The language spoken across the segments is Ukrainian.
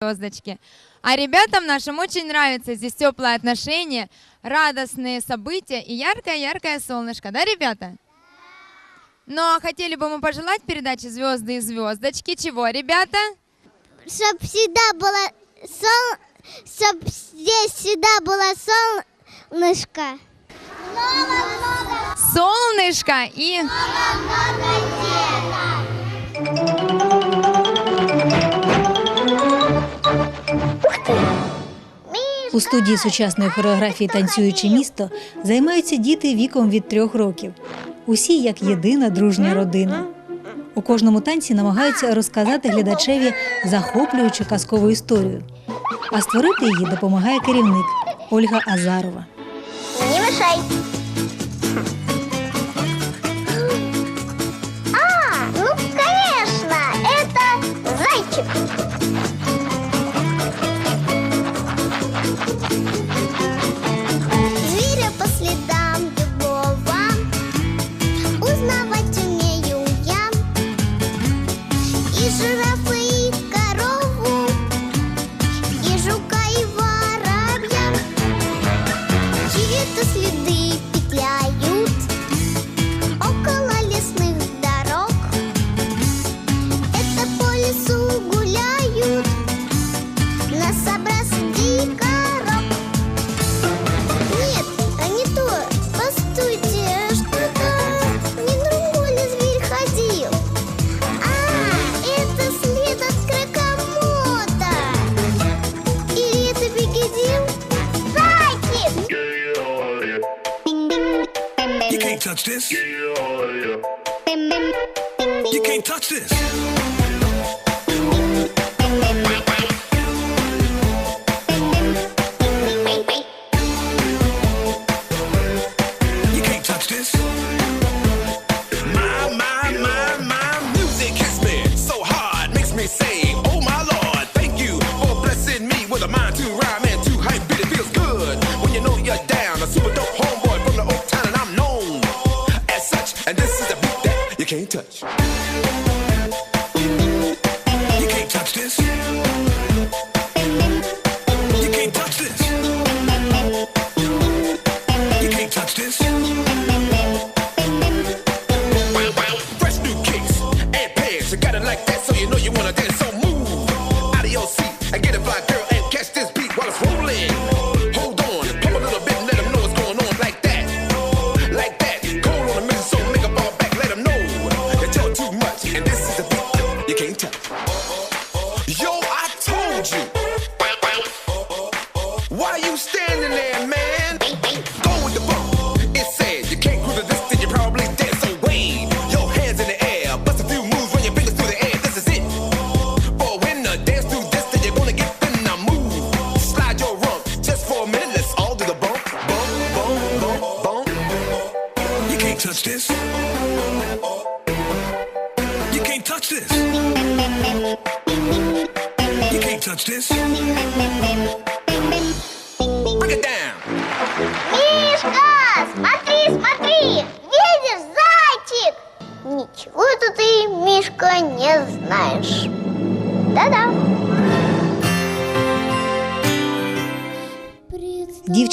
звездочки. А ребятам нашим очень нравится здесь теплые отношение, радостные события и яркое-яркое солнышко. Да, ребята? Но хотели бы мы пожелать передаче «Звезды и звездочки». Чего, ребята? Чтоб всегда было сол... Чтоб здесь всегда было солнышко. Много-много. Солнышко и... Много-много У студії сучасної хореографії Танцююче місто займаються діти віком від трьох років. Усі як єдина дружня родина. У кожному танці намагаються розказати глядачеві захоплюючу казкову історію. А створити її допомагає керівник Ольга Азарова. Не мешай! touch this. Yeah, yeah. You can't touch this. You can't touch this. My, my, my, my music so hard, makes me say. I got it like that.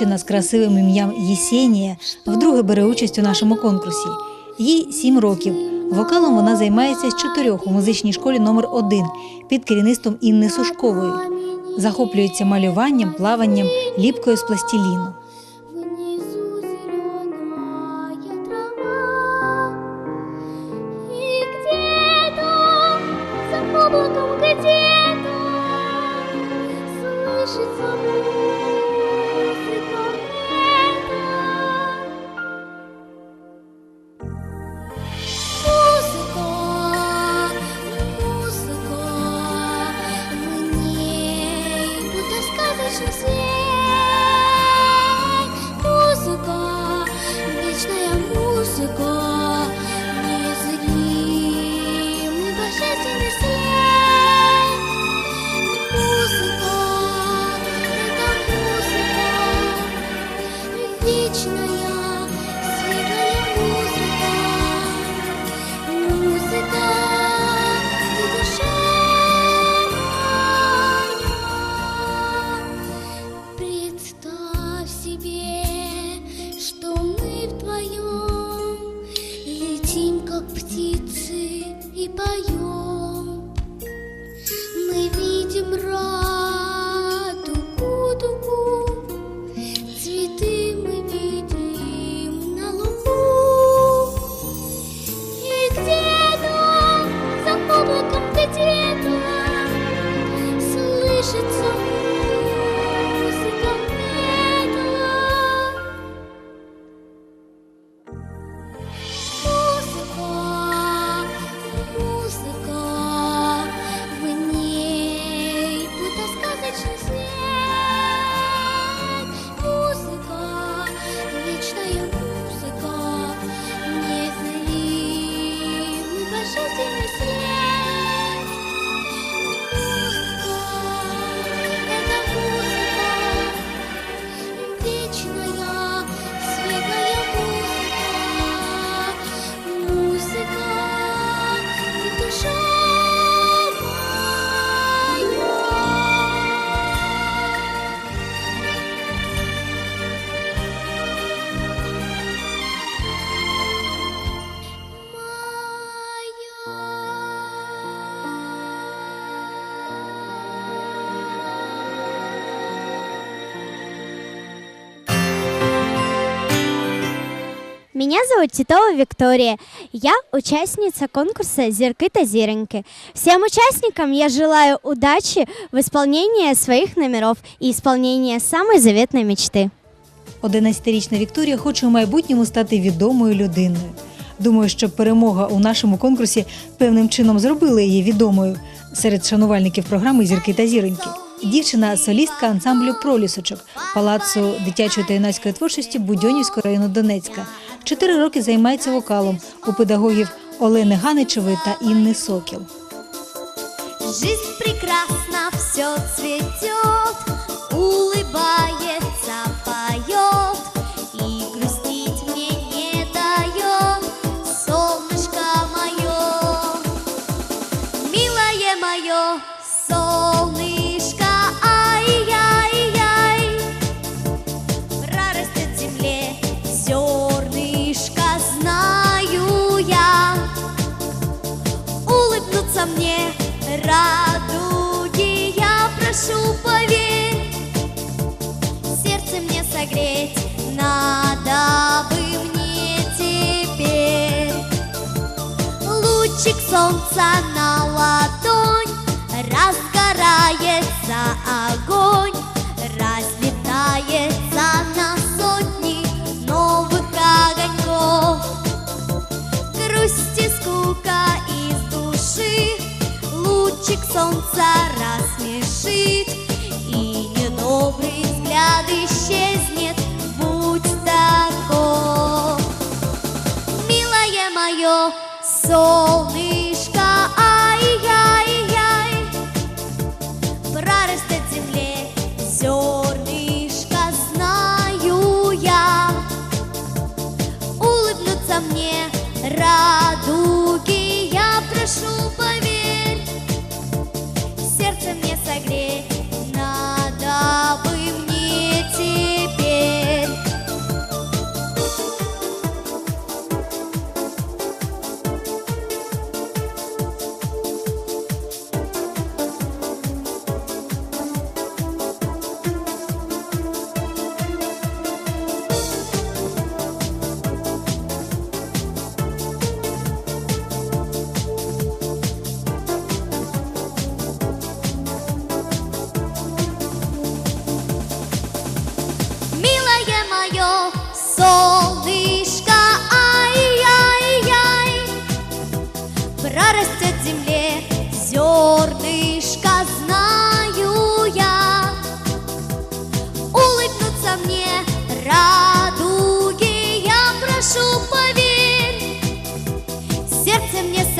дівчина з красивим ім'ям Єсенія вдруге бере участь у нашому конкурсі. Їй сім років. Вокалом вона займається з чотирьох у музичній школі номер 1 під керівництвом Інни Сушкової. Захоплюється малюванням, плаванням, ліпкою з пластиліну. Меня зовут Титова Виктория. Я участница конкурса «Зерки та зироньки». Всем участникам я желаю удачи в исполнении своих номеров и исполнения самой заветной мечты. 11-річна Вікторія хоче у майбутньому стати відомою людиною. Думаю, що перемога у нашому конкурсі певним чином зробила її відомою серед шанувальників програми Зірки та зіроньки. Дівчина солістка ансамблю пролісочок палацу дитячої та юнацької творчості Будьонівського району Донецька. Чотири роки займається вокалом у педагогів Олени Ганичевої та Інни Сокіл. Жизнь прекрасна, все цветет, улыбается, солнца на ладонь. Разгорается огонь разлетается на сотни новых огоньков. Грусть и скука из души Лучик солнца рассмешит И недобрый взгляд исчезнет Будь таков. Милое мое солнышко sagrado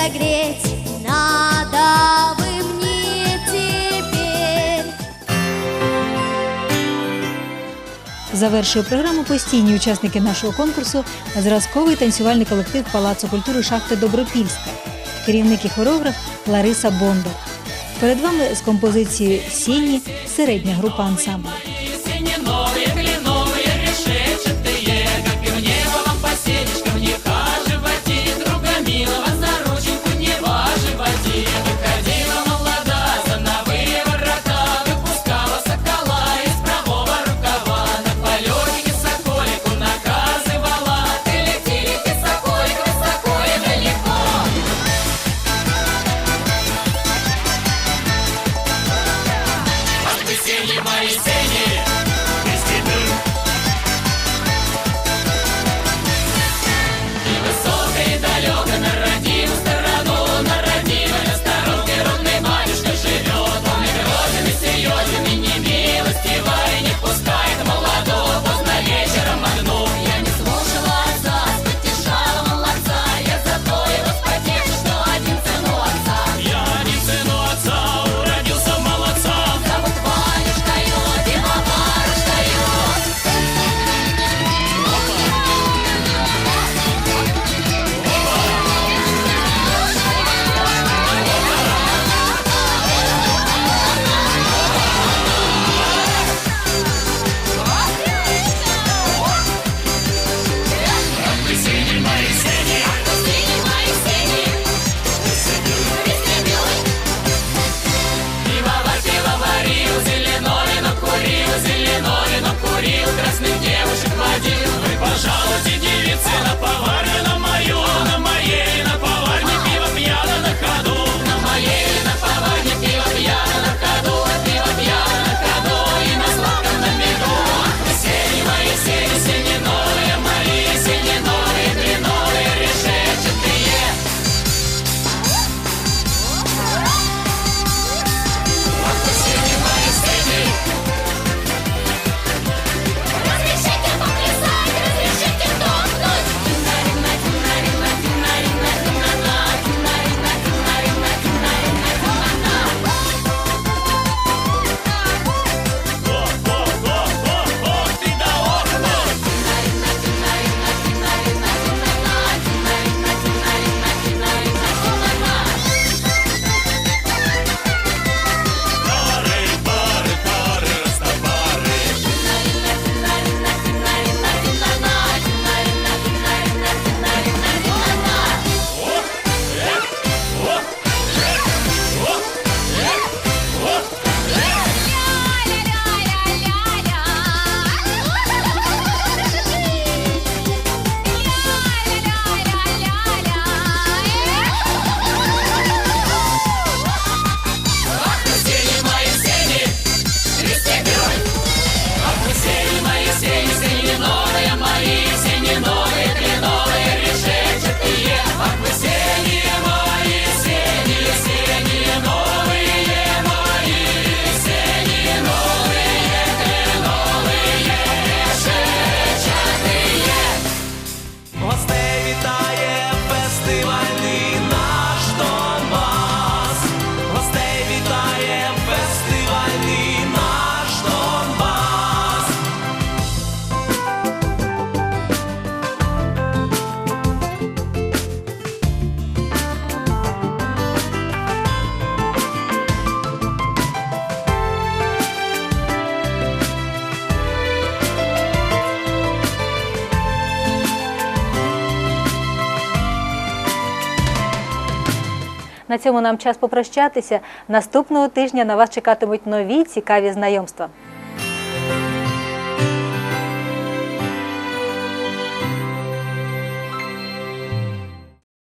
согреть надо бы мне теперь. Завершує програму постійні учасники нашого конкурсу зразковий танцювальний колектив Палацу культури шахти Добропільська, керівник і хореограф Лариса Бондар. Перед вами з композицією Сіні середня група ансамблю. На цьому нам час попрощатися. Наступного тижня на вас чекатимуть нові цікаві знайомства.